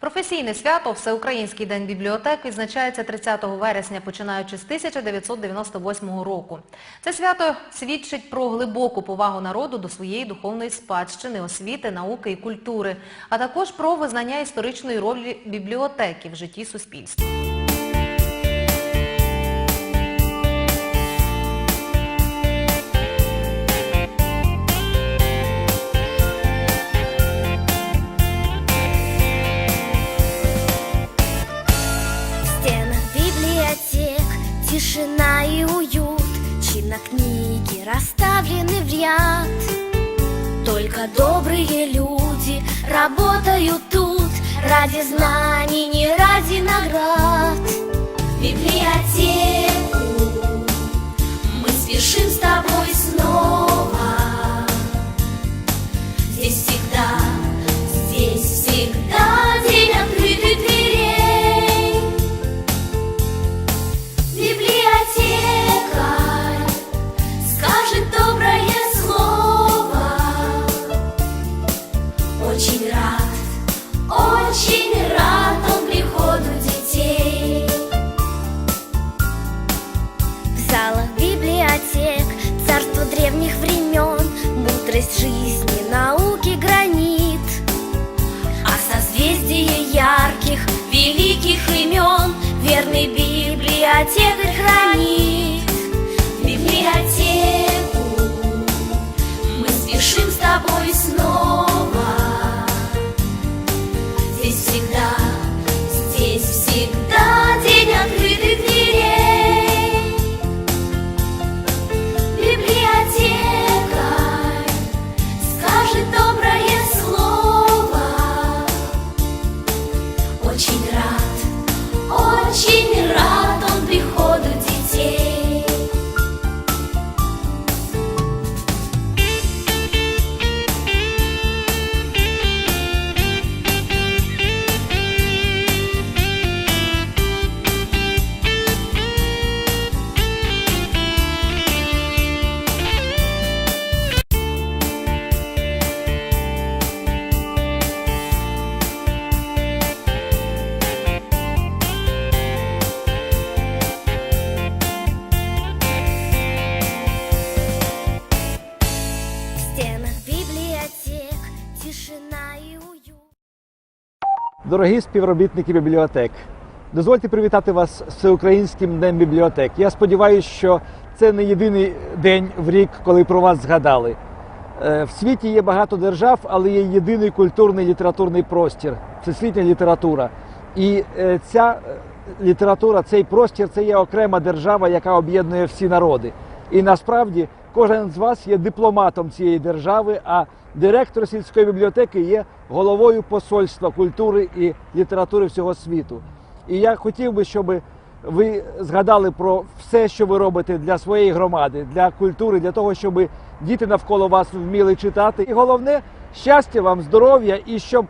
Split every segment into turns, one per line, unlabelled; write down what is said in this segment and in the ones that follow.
Професійне свято Всеукраїнський день бібліотек відзначається 30 вересня, починаючи з 1998 року. Це свято свідчить про глибоку повагу народу до своєї духовної спадщини, освіти, науки і культури, а також про визнання історичної ролі бібліотеки в житті суспільства.
Чинно книги расставлены в ряд. Только добрые люди работают тут Ради знаний, не ради наград. Библиотеку мы спешим с тобой снова Мудрость жизни, науки гранит. А созвездие ярких, великих имен Верный библиотекарь хранит. Библиотеку. Мы спешим с тобой снова
Дорогі співробітники бібліотек, дозвольте привітати вас з Всеукраїнським днем бібліотек. Я сподіваюся, що це не єдиний день в рік, коли про вас згадали. Е, В світі є багато держав, але є єдиний культурний літературний простір всесвітня література. І е, ця е, література, цей простір це є окрема держава, яка об'єднує всі народи. І насправді кожен з вас є дипломатом цієї держави, а директор сільської бібліотеки є головою посольства культури і літератури всього світу. І я хотів би, щоб ви згадали про все, що ви робите для своєї громади, для культури, для того, щоб діти навколо вас вміли читати. І головне щастя вам, здоров'я, і щоб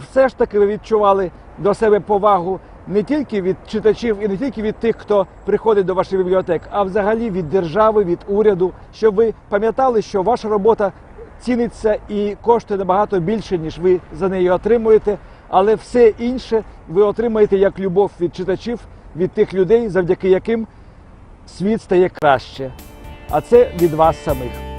все ж таки ви відчували до себе повагу не тільки від читачів і не тільки від тих, хто приходить до ваших бібліотек, а взагалі від держави, від уряду, щоб ви пам'ятали, що ваша робота ціниться і коштує набагато більше, ніж ви за неї отримуєте. Але все інше ви отримаєте як любов від читачів, від тих людей, завдяки яким світ стає краще. А це від вас самих.